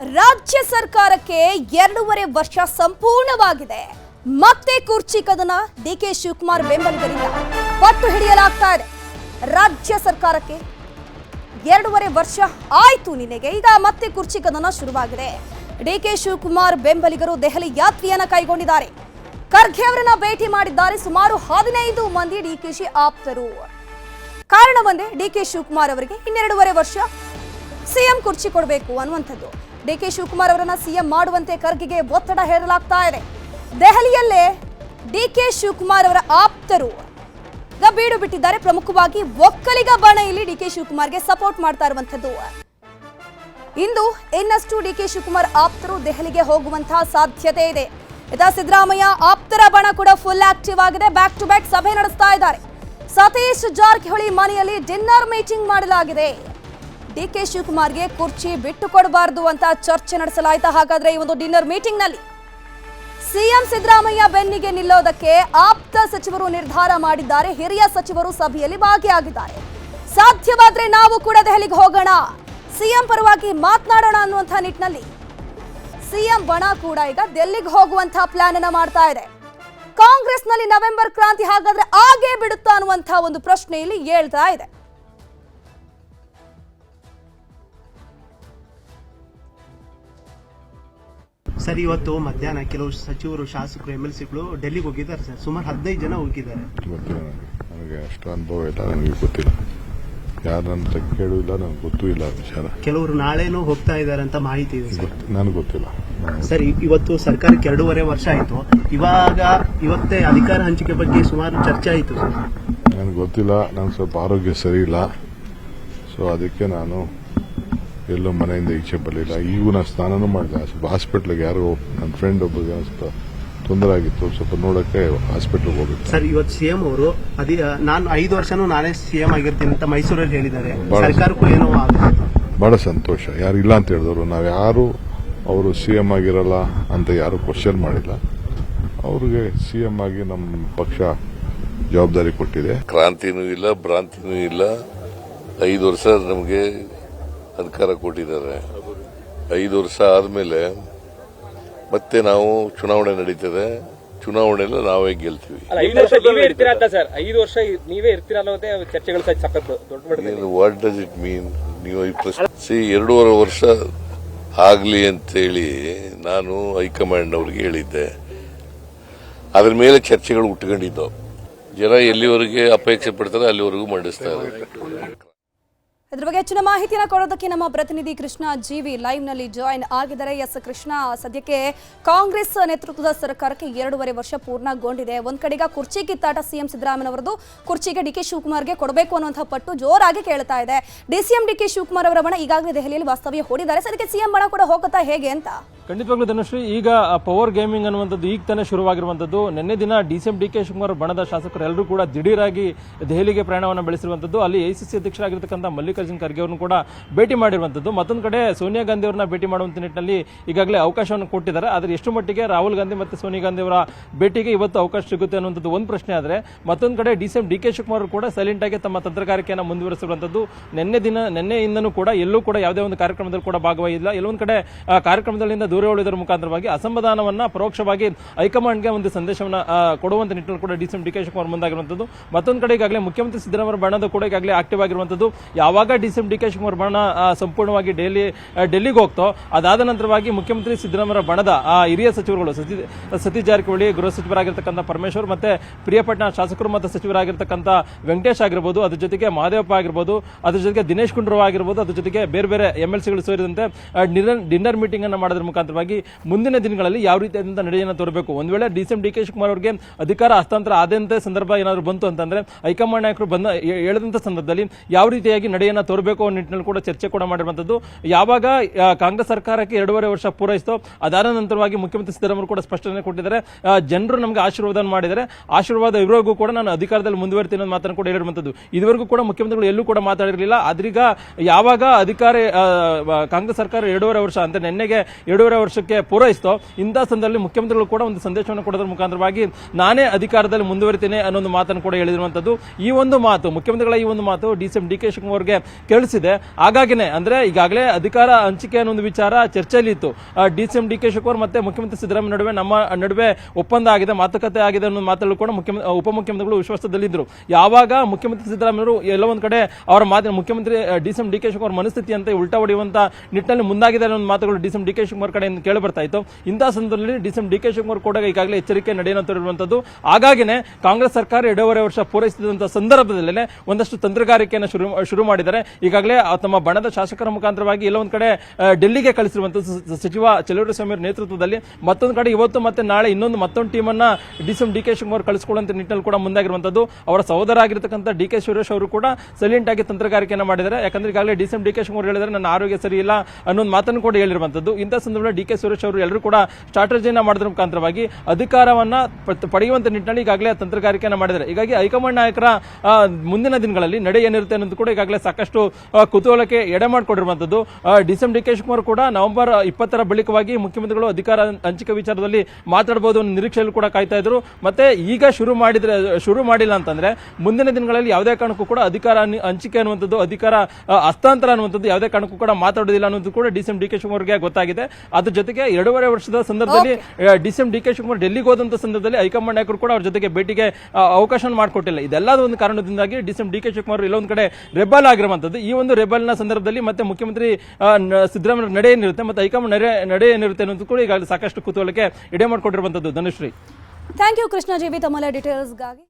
ರಾಜ್ಯ ಸರ್ಕಾರಕ್ಕೆ ಎರಡೂವರೆ ವರ್ಷ ಸಂಪೂರ್ಣವಾಗಿದೆ. ಮತ್ತೆ ಕುರ್ಚಿ ಕದನ ಡಿ ಕೆ ಶಿವಕುಮಾರ್ ಬೆಂಬಲಿಗರಿಂದ ಪಟ್ಟು ಹಿಡಿಯಲಾಗ್ತಾ ಇದೆ. ರಾಜ್ಯ ಸರ್ಕಾರಕ್ಕೆ ಎರಡೂವರೆ ವರ್ಷ ಆಯ್ತು ನಿನಗೆ. ಈಗ ಮತ್ತೆ ಕುರ್ಚಿ ಕದನ ಶುರುವಾಗಿದೆ. ಡಿ ಕೆ ಶಿವಕುಮಾರ್ ಬೆಂಬಲಿಗರು ದೆಹಲಿ ಯಾತ್ರೆಯನ್ನ ಕೈಗೊಂಡಿದ್ದಾರೆ. ಖರ್ಗೆ ಅವರನ್ನ ಭೇಟಿ ಮಾಡಿದ್ದಾರೆ ಸುಮಾರು ಹದಿನೈದು ಮಂದಿ ಡಿಕೆಶಿ ಆಪ್ತರು. ಕಾರಣ ಡಿ ಕೆ ಶಿವಕುಮಾರ್ ಅವರಿಗೆ ಇನ್ನೆರಡೂವರೆ ವರ್ಷ ಸಿಎಂ ಕುರ್ಚಿ ಕೊಡಬೇಕು ಅನ್ನುವಂಥದ್ದು. ಡಿ ಕೆ ಶಿವಕುಮಾರ್ ಅವರನ್ನ ಸಿಎಂ ಮಾಡುವಂತೆ ಖರ್ಗೆಗೆ ಒತ್ತಡ ಹೇರಲಾಗ್ತಾ ಇದೆ. ದೆಹಲಿಯಲ್ಲೇ ಡಿಕೆ ಶಿವಕುಮಾರ್ ಅವರ ಆಪ್ತರು ಬೀಡು ಬಿಟ್ಟಿದ್ದಾರೆ. ಪ್ರಮುಖವಾಗಿ ಒಕ್ಕಲಿಗ ಬಣ ಇಲ್ಲಿ ಡಿಕೆ ಶಿವಕುಮಾರ್ಗೆ ಸಪೋರ್ಟ್ ಮಾಡ್ತಾ ಇರುವಂತದ್ದು ಇಂದು ಇನ್ನಷ್ಟು ಡಿಕೆ ಶಿವಕುಮಾರ್ ಆಪ್ತರು ದೆಹಲಿಗೆ ಹೋಗುವಂತಹ ಸಾಧ್ಯತೆ ಇದೆ. ಇದಾ ಸಿದ್ದರಾಮಯ್ಯ ಆಪ್ತರ ಬಣ ಕೂಡ ಫುಲ್ ಆಕ್ಟಿವ್ ಆಗಿದೆ. ಬ್ಯಾಕ್ ಟು ಬ್ಯಾಕ್ ಸಭೆ ನಡೆಸ್ತಾ ಇದ್ದಾರೆ. ಸತೀಶ್ ಜಾರಕಿಹೊಳಿ ಮನೆಯಲ್ಲಿ ಡಿನ್ನರ್ ಮೀಟಿಂಗ್ ಮಾಡಲಾಗಿದೆ. ಡಿ ಕೆ ಶಿವಕುಮಾರ್ಗೆ ಕುರ್ಚಿ ಬಿಟ್ಟು ಕೊಡಬಾರದು ಅಂತ ಚರ್ಚೆ ನಡೆಸಲಾಯಿತು. ಹಾಗಾದ್ರೆ ಈ ಒಂದು ಡಿನ್ನರ್ ಮೀಟಿಂಗ್ನಲ್ಲಿ ಸಿಎಂ ಸಿದ್ದರಾಮಯ್ಯ ಬೆನ್ನಿಗೆ ನಿಲ್ಲೋದಕ್ಕೆ ಆಪ್ತ ಸಚಿವರು ನಿರ್ಧಾರ ಮಾಡಿದ್ದಾರೆ. ಹಿರಿಯ ಸಚಿವರು ಸಭೆಯಲ್ಲಿ ಭಾಗಿಯಾಗಿದ್ದಾರೆ. ಸಾಧ್ಯವಾದ್ರೆ ನಾವು ಕೂಡ ದೆಹಲಿಗೆ ಹೋಗೋಣ. ಸಿಎಂ ಪರವಾಗಿ ಮಾತನಾಡೋಣ ಅನ್ನುವಂಥ ನಿಟ್ಟಿನಲ್ಲಿ ಸಿಎಂ ಬಣ ಕೂಡ ಈಗ ದೆಲ್ಲಿಗೆ ಹೋಗುವಂತಹ ಪ್ಲಾನ್ ಅನ್ನ ಮಾಡ್ತಾ ಇದೆ. ಕಾಂಗ್ರೆಸ್ನಲ್ಲಿ ನವೆಂಬರ್ ಕ್ರಾಂತಿ ಹಾಗಾದ್ರೆ ಆಗೇ ಬಿಡುತ್ತಾ ಅನ್ನುವಂತಹ ಒಂದು ಪ್ರಶ್ನೆ ಇಲ್ಲಿ ಹೇಳ್ತಾ ಇದೆ. ಸರ್ ಇವತ್ತು ಮಧ್ಯಾಹ್ನ ಕೆಲವು ಸಚಿವರು ಶಾಸಕರು ಎಂ ಎಲ್ ಸಿಗಳು ಡೆಲ್ಲಿಗೆ ಹೋಗಿದ್ದಾರೆ ಸರ್. ಸುಮಾರು ಹದಿನೈದು ಜನ ಹೋಗಿದ್ದಾರೆ. ಗೊತ್ತಿಲ್ಲ ನನಗೆ ನನಗೆ ಅಷ್ಟು ಅನುಭವ ಇಲ್ಲ ನನಗೆ ಗೊತ್ತಿಲ್ಲ. ಯಾರಂತ ಇಲ್ಲ ನನಗೆ ಗೊತ್ತು ಇಲ್ಲ ಆ ವಿಚಾರ. ಕೆಲವರು ನಾಳೆನೂ ಹೋಗ್ತಾ ಇದ್ದಾರೆ ಅಂತ ಮಾಹಿತಿ ಇದೆ ಸರ್. ಗೊತ್ತು ನನಗೆ ಗೊತ್ತಿಲ್ಲ. ಸರ್ ಇ- ಇವತ್ತು ಸರ್ಕಾರಕ್ಕೆ ಎರಡೂವರೆ ವರ್ಷ ಆಯ್ತು. ಇವಾಗ ಇವತ್ತೇ ಅಧಿಕಾರ ಹಂಚಿಕೆ ಬಗ್ಗೆ ಸುಮಾರು ಚರ್ಚೆ ಆಯಿತು ಸರ್. ನನಗೆ ಗೊತ್ತಿಲ್ಲ ನನಗೆ ಸ್ವಲ್ಪ ಆರೋಗ್ಯ ಸರಿ ಇಲ್ಲ. ಸೊ ಅದಕ್ಕೆ ನಾನು ಎಲ್ಲೋ ಮನೆಯಿಂದ ಈಚೆ ಬರಲಿಲ್ಲ. ಈಗೂ ನಾನು ಸ್ನಾನನೂ ಮಾಡಿದೆ. ಸ್ವಲ್ಪ ಹಾಸ್ಪಿಟ್ಲಿಗೆ ಯಾರೋ ನನ್ನ ಫ್ರೆಂಡ್ ಒಬ್ಬರಿಗೆ ಸ್ವಲ್ಪ ತೊಂದರೆ ಆಗಿತ್ತು. ಸ್ವಲ್ಪ ನೋಡೋಕ್ಕೆ ಹಾಸ್ಪಿಟ್ಲಿಗೆ ಹೋಗಿತ್ತು ಸರ್ ಇವತ್ತು ಸಿಎಂ ಅವರು ಅದೇ ನಾನು ಐದು ವರ್ಷನೂ ನಾನೇ ಸಿಎಂ ಆಗಿರ್ತೀನಿ ಅಂತ ಮೈಸೂರಲ್ಲಿ ಹೇಳಿದ್ದಾರೆ. ಬಹಳ ಸರ್ಕಾರಕ್ಕೂ ಏನೋ ಬಹಳ ಸಂತೋಷ. ಯಾರು ಇಲ್ಲ ಅಂತ ಹೇಳಿದವರು. ನಾವು ಯಾರು ಅವರು ಸಿ ಎಂ ಆಗಿರಲ್ಲ ಅಂತ ಯಾರು ಕ್ವಶನ್ ಮಾಡಿಲ್ಲ. ಅವ್ರಿಗೆ ಸಿ ಎಂ ಆಗಿ ನಮ್ಮ ಪಕ್ಷ ಜವಾಬ್ದಾರಿ ಕೊಟ್ಟಿದೆ. ಕ್ರಾಂತಿನೂ ಇಲ್ಲ ಭ್ರಾಂತಿನೂ ಇಲ್ಲ. ಐದು ವರ್ಷ ನಮಗೆ ಅಧಿಕಾರ ಕೊಟ್ಟಿದ್ದಾರೆ. ಐದು ವರ್ಷ ಆದಮೇಲೆ ಮತ್ತೆ ನಾವು ಚುನಾವಣೆ ನಡೀತದೆ. ಚುನಾವಣೆಯಲ್ಲಿ ನಾವೇ ಗೆಲ್ತೀವಿ. ಐದು ವರ್ಷ ನೀವೇ ಇರ್ತೀರಾ ಚರ್ಚೆಗಳು ದೊಡ್ಡ ವಾಟ್ ಡಸ್ ಇಟ್ ಮೀನ್ ನೀವು ಸಿ ಎರಡೂವರೆ ವರ್ಷ ಆಗಲಿ ಅಂತೇಳಿ ನಾನು ಹೈಕಮಾಂಡ್ ಅವ್ರಿಗೆ ಹೇಳಿದ್ದೆ. ಅದ್ರ ಮೇಲೆ ಚರ್ಚೆಗಳು ಉಟ್ಕೊಂಡಿದ್ದವು ಜನ ಎಲ್ಲಿವರೆಗೆ ಅಪೇಕ್ಷೆ ಪಡ್ತಾರೆ ಅಲ್ಲಿವರೆಗೂ ಮಂಡಿಸ್ತಾರೆ ಇದ್ರ ಬಗ್ಗೆ ಹೆಚ್ಚಿನ ಮಾಹಿತಿಯನ್ನು ಕೊಡೋದಕ್ಕೆ ನಮ್ಮ ಪ್ರತಿನಿಧಿ ಕೃಷ್ಣ ಜೀವಿ ಲೈವ್ನಲ್ಲಿ ಜಾಯಿನ್ ಆಗಿದ್ದಾರೆ. ಎಸ್ ಕೃಷ್ಣ, ಸದ್ಯಕ್ಕೆ ಕಾಂಗ್ರೆಸ್ ನೇತೃತ್ವದ ಸರ್ಕಾರಕ್ಕೆ ಎರಡೂವರೆ ವರ್ಷ ಪೂರ್ಣಗೊಂಡಿದೆ. ಒಂದ್ ಕಡೆಗ ಕುರ್ಚಿ ಕಿತ್ತಾಟ ಸಿಎಂ ಸಿದ್ದರಾಮಯ್ಯನವರದು. ಕುರ್ಚಿಗೆ ಡಿ ಕೆ ಶಿವಕುಮಾರ್ಗೆ ಕೊಡಬೇಕು ಅನ್ನುವಂಥ ಪಟ್ಟು ಜೋರಾಗಿ ಕೇಳ್ತಾ ಇದೆ. ಡಿಸಿಎಂ ಡಿ ಕೆ ಶಿವಕುಮಾರ್ ಅವರ ಬಣ ಈಗಾಗಲೇ ದೆಹಲಿಯಲ್ಲಿ ವಾಸ್ತವ್ಯ ಹೂಡಿದ್ದಾರೆ. ಸದ್ಯಕ್ಕೆ ಸಿಎಂ ಬಣ ಕೂಡ ಹೋಗುತ್ತಾ ಹೇಗೆ ಅಂತ? ಖಂಡಿತವಾಗ್ಲೂ ಧನುಶ್ರೀ, ಈಗ ಪವರ್ ಗೇಮಿಂಗ್ ಅನ್ನುವಂಥದ್ದು ಈಗ ತಾನೇ ಶುರುವಾಗಿರುವಂಥದ್ದು. ನಿನ್ನೆ ದಿನ D C M D K Shivakumar ಬಣದ ಶಾಸಕರು ಎಲ್ಲರೂ ಕೂಡ ದಿಢೀರಾಗಿ ದೆಹಲಿಗೆ ಪ್ರಯಾಣವನ್ನು ಬೆಳೆಸಿರುವಂಥದ್ದು. ಅಲ್ಲಿ ಐಸಿಸಿ ಅಧ್ಯಕ್ಷರಾಗಿರ್ತಕ್ಕಂಥ ಮಲ್ಲಿಕಾರ್ಜುನ್ ಖರ್ಗೆ ಅವರನ್ನು ಕೂಡ ಭೇಟಿ ಮಾಡಿರುವಂಥದ್ದು. ಮತ್ತೊಂದು ಕಡೆ ಸೋನಿಯಾ ಗಾಂಧಿ ಅವರನ್ನ ಭೇಟಿ ಮಾಡುವಂಥ ನಿಟ್ಟಿನಲ್ಲಿ ಈಗಾಗಲೇ ಅವಕಾಶವನ್ನು ಕೊಟ್ಟಿದ್ದಾರೆ. ಆದರೆ ಎಷ್ಟು ಮಟ್ಟಿಗೆ ರಾಹುಲ್ ಗಾಂಧಿ ಮತ್ತು ಸೋನಿಯಾ ಗಾಂಧಿ ಅವರ ಭೇಟಿಗೆ ಇವತ್ತು ಅವಕಾಶ ಸಿಗುತ್ತೆ ಅನ್ನುವಂಥದ್ದು ಒಂದು ಪ್ರಶ್ನೆ ಆದರೆ, ಮತ್ತೊಂದು ಕಡೆ D C M D K Shivakumar ಕೂಡ ಸೈಲೆಂಟ್ ಆಗಿ ತಮ್ಮ ತಂತ್ರಗಾರಿಕೆಯನ್ನು ಮುಂದುವರಿಸಿರುವಂಥದ್ದು. ನಿನ್ನೆ ದಿನ ನಿನ್ನೆಯಿಂದನೂ ಕೂಡ ಎಲ್ಲೂ ಕೂಡ ಯಾವುದೇ ಒಂದು ಕಾರ್ಯಕ್ರಮದಲ್ಲಿ ಕೂಡ ಭಾಗವಹಿಸಿಲ್ಲ ಎಲ್ಲೊಂದು ಕಡೆ ಕಾರ್ಯಕ್ರಮದಲ್ಲಿಂದ ದೂರ ಉಳಿದರ ಮುಖಾಂತರವಾಗಿ ಅಸಮಾಧಾನವನ್ನ ಪರೋಕ್ಷವಾಗಿ ಹೈಕಮಾಂಡ್ಗೆ ಒಂದು ಸಂದೇಶವನ್ನ ಕೊಡುವಂಥ ನಿಟ್ಟಿನಲ್ಲಿ ಕೂಡ D C M D K Shivakumar ಮುಂದಾಗಿರುವಂಥದ್ದು. ಮತ್ತೊಂದು ಕಡೆ ಈಗಾಗಲೇ ಮುಖ್ಯಮಂತ್ರಿ ಸಿದ್ದರಾಮಯ್ಯ ಬಣದ ಕೂಡ ಈಗಾಗಲೇ ಆಕ್ಟಿವ್ ಆಗಿರುವಂಥದ್ದು. ಯಾವಾಗ D C M D K Shivakumar ಬಣ ಆ, ಸಂಪೂರ್ಣವಾಗಿ ಡೆಲ್ಲಿ ಡೆಲ್ಲಿಗೆ ಹೋಗ್ತೋ. ಅದಾದ ನಂತರವಾಗಿ ಮುಖ್ಯಮಂತ್ರಿ ಸಿದ್ದರಾಮಯ್ಯ ಬಣದ ಹಿರಿಯ ಸಚಿವರುಗಳು ಸತಿ ಸತೀಶ್ ಜಾರಕಿಹೊಳಿ ಗೃಹ ಸಚಿವರಾಗಿರ್ತಕ್ಕಂಥ ಪರಮೇಶ್ವರ್ ಮತ್ತೆ ಪ್ರಿಯಪಟ್ಟಣ ಶಾಸಕರು ಮತ್ತು ಸಚಿವರಾಗಿರ್ತಕ್ಕಂಥ ವೆಂಕಟೇಶ್ ಆಗಿರ್ಬೋದು ಅದ್ರ ಜೊತೆಗೆ ಮಹದೇವಪ್ಪ ಆಗಿರ್ಬೋದು ಅದ್ರ ಜೊತೆಗೆ ದಿನೇಶ್ ಗುಂಡೂರಾವ್ ಆಗಿರ್ಬೋದು ಅದ್ರ ಜೊತೆಗೆ ಬೇರೆ ಬೇರೆ ಎಂ ಎಲ್ ಸಿಗಳು ಸೇರಿದಂತೆ ಡಿನ್ನರ್ ಮೀಟಿಂಗ್ ಅನ್ನು ಮಾಡೋದ್ರ ಮುಖಾಂತರವಾಗಿ ಮುಂದಿನ ದಿನಗಳಲ್ಲಿ ಯಾವ ರೀತಿಯಾದಂಥ ನಡೆಯನ್ನು ತೋರಬೇಕು. ಒಂದು ವೇಳೆ D C M D K Shivakumar ಅವರಿಗೆ ಅಧಿಕಾರ ಹಸ್ತಾಂತರ ಆದಂತೆ ಸಂದರ್ಭ ಏನಾದರೂ ಬಂತು ಅಂತಂದ್ರೆ ಹೈಕಮಾಂಡ್ ನಾಯಕರು ಬಂದ ಹೇಳಿದಂಥ ಸಂದರ್ಭದಲ್ಲಿ ಯಾವ ರೀತಿಯಾಗಿ ನಡೆಯನ್ನು ತೋರಬೇಕು ಅನ್ನೋ ನಿಟ್ಟಿನಲ್ಲಿ ಕೂಡ ಚರ್ಚೆ ಕೂಡ ಮಾಡಿರುವಂಥದ್ದು ಯಾವಾಗ ಕಾಂಗ್ರೆಸ್ ಸರ್ಕಾರಕ್ಕೆ ಎರಡೂವರೆ ವರ್ಷ ಪೂರೈಸಿತು, ಅದಾದ ನಂತರವಾಗಿ ಮುಖ್ಯಮಂತ್ರಿ ಸಿದ್ದರಾಮಯ್ಯ ಕೂಡ ಸ್ಪಷ್ಟನೆ ಕೊಟ್ಟಿದ್ದಾರೆ. ಜನರು ನಮಗೆ ಆಶೀರ್ವಾದ ಮಾಡಿದರೆ ಆಶೀರ್ವಾದ ಇರೋಗೂ ಕೂಡ ನಾನು ಅಧಿಕಾರದಲ್ಲಿ ಮುಂದುವರಿತೀನಿ ಅನ್ನೋ ಮಾತನ್ನು ಕೂಡ ಹೇಳಿರುವಂಥದ್ದು ಇದುವರೆಗೂ ಕೂಡ ಮುಖ್ಯಮಂತ್ರಿಗಳು ಎಲ್ಲೂ ಕೂಡ ಮಾತಾಡಿರಲಿಲ್ಲ. ಆದ್ರೀಗ ಯಾವಾಗ ಅಧಿಕಾರ ಕಾಂಗ್ರೆಸ್ ಸರ್ಕಾರ ಎರಡೂವರೆ ವರ್ಷ ಅಂತ ನಿನ್ನೆಗೆ ಎರಡೂವರೆ ವರ್ಷಕ್ಕೆ ಪೂರೈಸಿತೋ, ಇಂಥ ಸಂದರ್ಭದಲ್ಲಿ ಮುಖ್ಯಮಂತ್ರಿಗಳು ಕೂಡ ಒಂದು ಸಂದೇಶವನ್ನು ಕೊಡೋದ್ರ ಮುಖಾಂತರವಾಗಿ ನಾನೇ ಅಧಿಕಾರದಲ್ಲಿ ಮುಂದುವರಿತೀನಿ ಅನ್ನೋ ಒಂದು ಮಾತನ್ನು ಕೂಡ ಹೇಳಿರುವಂತದ್ದು. ಈ ಒಂದು ಮಾತು, ಮುಖ್ಯಮಂತ್ರಿಗಳ ಈ ಒಂದು ಮಾತು, D C M, D K ಶಿವಕುಮಾರ್ಗೆ ಕೇಳಿಸಿದೆ. ಹಾಗಾಗಿನೇ, ಅಂದ್ರೆ ಈಗಾಗಲೇ ಅಧಿಕಾರ ಹಂಚಿಕೆ ಅನ್ನೋ ಒಂದು ವಿಚಾರ ಚರ್ಚೆಯಲ್ಲಿ ಇತ್ತು. D C M, D K Shivakumar ಮತ್ತೆ ಮುಖ್ಯಮಂತ್ರಿ ಸಿದ್ದರಾಮಯ್ಯ ನಡುವೆ ನಮ್ಮ, ನಡುವೆ ಒಪ್ಪಂದ ಆಗಿದೆ, ಮಾತುಕತೆ ಆಗಿದೆ ಅನ್ನೋ ಮಾತಲ್ಲೂ ಕೂಡ ಮುಖ್ಯ ಉಪಮುಖ್ಯಮಂತ್ರಿಗಳು ವಿಶ್ವಾಸದಲ್ಲಿದ್ದರು ಯಾವಾಗ ಮುಖ್ಯಮಂತ್ರಿ ಸಿದ್ದರಾಮಯ್ಯರು ಎಲ್ಲ ಒಂದು ಕಡೆ ಅವರ ಮಾತಿನ ಮುಖ್ಯಮಂತ್ರಿ D C M, D K Shivakumar ಮನಸ್ಥಿತಿ ಅಂತ ಉಲ್ಟಾ ಹೊಡೆಯುವಂತ ನಿಟ್ಟಿನಲ್ಲಿ ಮುಂದಾಗಿದೆ ಅನ್ನೋ ಮಾತುಗಳು D C M, D K Shivakumar ಕಡೆಯಿಂದ ಕೇಳಿ ಬರ್ತಾ ಇತ್ತು. ಇಂತಹ ಸಂದರ್ಭದಲ್ಲಿ D C M, D K Shivakumar ಕೂಡ ಈಗಾಗಲೇ ಎಚ್ಚರಿಕೆ ನಡೆಯನ್ನು ತೋರಿರುವಂತದ್ದು ಹಾಗಾಗಿನೇ ಕಾಂಗ್ರೆಸ್ ಸರ್ಕಾರ ಎರಡೂವರೆ ವರ್ಷ ಪೂರೈಸಿದಂತಹ ಸಂದರ್ಭದಲ್ಲೇ ಒಂದಷ್ಟು ತಂತ್ರಗಾರಿಕೆಯನ್ನು ಶುರು ಶುರು ಮಾಡಿದ್ದಾರೆ. ಈಗಾಗಲೇ, ಆ, ತಮ್ಮ ಬಣದ ಶಾಸಕರ ಮುಖಾಂತರವಾಗಿ ಎಲ್ಲ ಒಂದ್ ಕಡೆ ಡೆಲ್ಲಿಗೆ ಕಳಿಸಿರುವಂತಹ ಸಚಿವ ಚಲುವರ ಸ್ವಾಮಿ ನೇತೃತ್ವದಲ್ಲಿ ಮತ್ತೊಂದು ಕಡೆ ಇವತ್ತು ಮತ್ತೆ ನಾಳೆ ಇನ್ನೊಂದು ಮತ್ತೊಂದು ಟೀಮನ್ನ D CM D K Shivakumar ಕಳಿಸಿಕೊಳ್ಳುವಂತ ನಿಟ್ಟಿನಲ್ಲಿ ಕೂಡ ಮುಂದಾಗಿರುವಂತದ್ದು. ಅವರ ಸಹೋದರ ಆಗಿರ್ತಕ್ಕಂಥ ಡಿ ಕೆ ಸುರೇಶ್ ಅವರು ಕೂಡ ಸೈಲೆಂಟ್ ಆಗಿ ತಂತ್ರಗಾರಿಕೆಯನ್ನು ಮಾಡಿದ್ದಾರೆ. ಯಾಕಂದ್ರೆ ಈಗಾಗಲೇ D CM D K Shivakumar ಹೇಳಿದರೆ ನನ್ನ ಆರೋಗ್ಯ ಸರಿ ಇಲ್ಲ ಅನ್ನೋ ಒಂದು ಮಾತನ್ನು ಕೂಡ ಹೇಳಿರುವಂತದ್ದು. ಇಂಥ ಸಂದರ್ಭದಲ್ಲಿ ಡಿ ಕೆ ಸುರೇಶ್ ಅವರು ಎಲ್ಲರೂ ಕೂಡ ಸ್ಟ್ರಾಟಜಿಯನ್ನ ಮಾಡಿದ್ರ ಮುಖಾಂತರವಾಗಿ ಅಧಿಕಾರವನ್ನ ಪಡೆಯುವಂತ ನಿಟ್ಟಿನಲ್ಲಿ ಈಗಾಗಲೇ ತಂತ್ರಗಾರಿಕೆಯನ್ನು ಮಾಡಿದ್ದಾರೆ. ಹೀಗಾಗಿ ಹೈಕಮಾಂಡ್ ನಾಯಕರ ಮುಂದಿನ ದಿನಗಳಲ್ಲಿ ನಡೆ ಏನಿರುತ್ತೆ ಅನ್ನೋದು ಕೂಡ ಈಗಾಗಲೇ ಸಾಕಷ್ಟು ಆ, ಕುತೂಹಲಕ್ಕೆ ಎಡೆ ಮಾಡಿಕೊಂಡಿರುವಂಥದ್ದು. D M D K Shivakumar ಕೂಡ ನವೆಂಬರ್ ಇಪ್ಪತ್ತರ ಬಳಿಕವಾಗಿ ಮುಖ್ಯಮಂತ್ರಿಗಳು ಅಧಿಕಾರ ಹಂಚಿಕೆ ವಿಚಾರದಲ್ಲಿ ಮಾತಾಡಬಹುದು ಅನ್ನೋ ನಿರೀಕ್ಷೆಯಲ್ಲಿ ಕೂಡ ಕಾಯ್ತಾ ಇದ್ರು. ಮತ್ತೆ ಈಗ ಶುರು ಮಾಡಿದ್ರೆ ಶುರು ಮಾಡಿಲ್ಲ ಅಂತಂದ್ರೆ ಮುಂದಿನ ದಿನಗಳಲ್ಲಿ ಯಾವುದೇ ಕಾರಣಕ್ಕೂ ಕೂಡ ಅಧಿಕಾರ ಹಂಚಿಕೆ ಅನ್ನುವಂಥದ್ದು ಅಧಿಕಾರ ಹಸ್ತಾಂತರ ಅನ್ನುವಂಥದ್ದು ಯಾವುದೇ ಕಾರಣಕ್ಕೂ ಕೂಡ ಮಾತಾಡೋದಿಲ್ಲ ಅನ್ನೋದು ಕೂಡ D C M D K ಗೊತ್ತಾಗಿದೆ. ಅದ್ರ ಜೊತೆಗೆ ಎರಡೂವರೆ ವರ್ಷದ ಸಂದರ್ಭದಲ್ಲಿ D C M D K Shivakumar ಡೆಲ್ಲಿಗೆ ಹೋದಂತ ಸಂದರ್ಭದಲ್ಲಿ ಹೈಕಮಾಂಡ್ ನಾಯಕರು ಕೂಡ ಅವ್ರ ಜೊತೆಗೆ ಭೇಟಿಗೆ ಅವಕಾಶ ಮಾಡಿಕೊಟ್ಟಿಲ್ಲ. ಇದೆಲ್ಲದ ಒಂದು ಕಾರಣದಿಂದಾಗಿ D C M D K Shivakumar ಇಲ್ಲೊಂದು ಕಡೆ ರೆಬಲ್ ಆಗಿರುವಂತದ್ದು ಈ ಒಂದು ರೆಬಲ್ನ ಸಂದರ್ಭದಲ್ಲಿ ಮತ್ತೆ ಮುಖ್ಯಮಂತ್ರಿ ಸಿದ್ದರಾಮಯ್ಯ ನಡೆ ಏನಿರುತ್ತೆ ಮತ್ತೆ ಹೈಕಮಾಂಡ್ ನಡೆ ನಡೆ ಏನಿರುತ್ತೆ ಅನ್ನೋದು ಕೂಡ ಈಗಾಗಲೇ ಸಾಕಷ್ಟು ಕುತೂಹಲಕ್ಕೆ ಎಡೆ ಮಾಡಿಕೊಂಡಿರುವಂತದ್ದು Dhanushree. Thank you Krishna Jeevi. ತಮ್ಮೆಲ್ಲ ಡೀಟೇಲ್ಸ್ಗಾಗಿ